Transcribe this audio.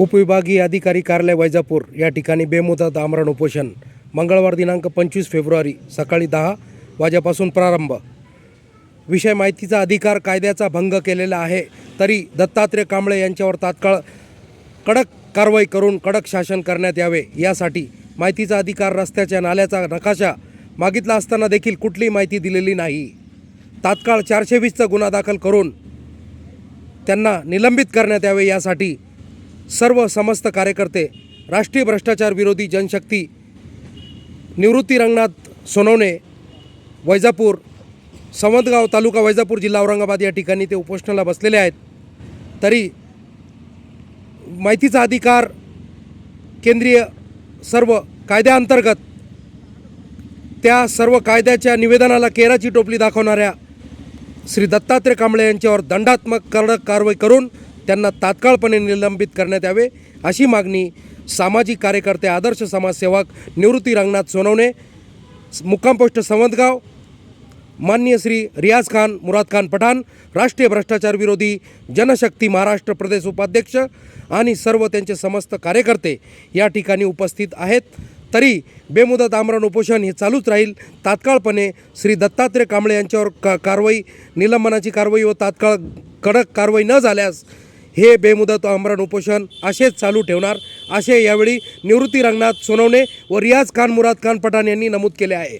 उपविभागीय अधिकारी कार्यालय वैजापूर. या ठिकाणी बेमुदत आमरण उपोषण. मंगळवार दिनांक पंचवीस फेब्रुवारी सकाळी दहा वाजेपासून प्रारंभ. विषय माहितीचा अधिकार कायद्याचा भंग केलेला आहे तरी दत्तात्रय कांबळे यांच्यावर तात्काळ कडक कारवाई करून कडक शासन करण्यात यावे यासाठी माहितीचा अधिकार रस्त्याच्या नाल्याचा नकाशा मागितला असताना देखील कुठलीही माहिती दिलेली नाही. तात्काळ चारशे वीसचा गुन्हा दाखल करून त्यांना निलंबित करण्यात यावे यासाठी सर्व समस्त कार्यकर्ते राष्ट्रीय भ्रष्टाचार विरोधी जनशक्ती निवृत्ती रंगनाथ सोनवणे वैजापूर संवतगाव तालुका वैजापूर जिल्हा औरंगाबाद या ठिकाणी ते उपोषणाला बसलेले आहेत. तरी माहितीचा अधिकार केंद्रीय सर्व कायद्याअंतर्गत त्या सर्व कायद्याच्या निवेदनाला केराची टोपली दाखवणाऱ्या श्री दत्तात्रय कांबळे यांच्यावर दंडात्मक कडक कारवाई करून त्यांना तात्काळपणे निलंबित करण्यात यावे अशी मागणी सामाजिक कार्यकर्ते आदर्श समाजसेवक निवृत्ती रंगनाथ सोनवणे मुक्काम पोस्ट संवतगाव मान्य श्री रियाज खान मुराद खान पठाण राष्ट्रीय भ्रष्टाचार विरोधी जनशक्ती महाराष्ट्र प्रदेश उपाध्यक्ष आणि सर्व त्यांचे समस्त कार्यकर्ते या ठिकाणी उपस्थित आहेत. तरी बेमुदत आमरण उपोषण हे चालूच राहील. तात्काळपणे श्री दत्तात्रय कांबळे यांच्यावर का कारवाई निलंबनाची कारवाई व तात्काळ कडक कारवाई न झाल्यास हे बेमुदत आमरण उपोषण असेच चालू ठेवणार. असे यावेळी निवृत्ती रंगनाथ सोनवणे व रियाज खान मुराद खान पठाण यांनी नमूद केले आहे.